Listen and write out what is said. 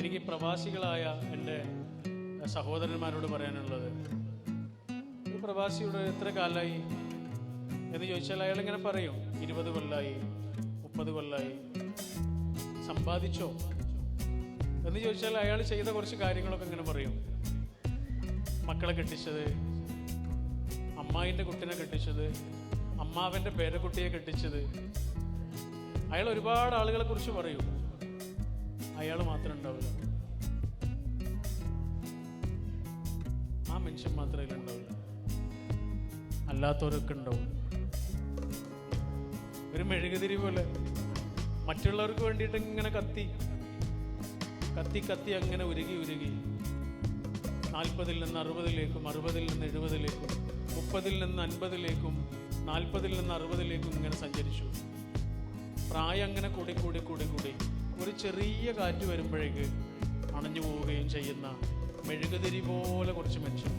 എനിക്ക് പ്രവാസികളായ എന്റെ സഹോദരന്മാരോട് പറയാനുള്ളത് ഒരു പ്രവാസിയോട് എത്ര കാലമായി? എന്ന് ചോദിച്ചാൽ അയാൾ ഇങ്ങനെ പറയും ഇരുപത് കൊല്ലായി മുപ്പത് കൊല്ലായി സമ്പാദിച്ചോ? എന്ന് ചോദിച്ചാൽ അയാൾ ചെയ്ത കുറച്ച് കാര്യങ്ങളൊക്കെ ഇങ്ങനെ പറയും. മക്കളെ കെട്ടിച്ചത് അമ്മായിന്റെ കുട്ടിനെ കെട്ടിച്ചത് അമ്മാവന്റെ പേരക്കുട്ടിയെ കെട്ടിച്ചത്. അയാൾ ഒരുപാട് ആളുകളെ കുറിച്ച് പറയും. മനുഷ്യൻ മാത്രമേ ഉണ്ടാവില്ല അല്ലാത്തവരൊക്കെ ഉണ്ടാവും ഒരു മെഴുകുതിരി പോലെ മറ്റുള്ളവർക്ക് വേണ്ടിയിട്ട് ഇങ്ങനെ കത്തി കത്തി കത്തി അങ്ങനെ ഉരുകി ഉരുകി. നാൽപ്പതിൽ നിന്ന് അറുപതിലേക്കും അറുപതിൽ നിന്ന് എഴുപതിലേക്കും മുപ്പതിൽ നിന്ന് അൻപതിലേക്കും നാൽപ്പതിൽ നിന്ന് അറുപതിലേക്കും ഇങ്ങനെ സഞ്ചരിച്ചു. പ്രായം അങ്ങനെ കൂടി കൂടി കൂടി കൂടി. ഒരു ചെറിയ കാറ്റ് വരുമ്പോഴേക്ക് അണഞ്ഞു പോവുകയും ചെയ്യുന്ന മെഴുകുതിരി പോലെ കുറച്ച് മനുഷ്യന്മാർ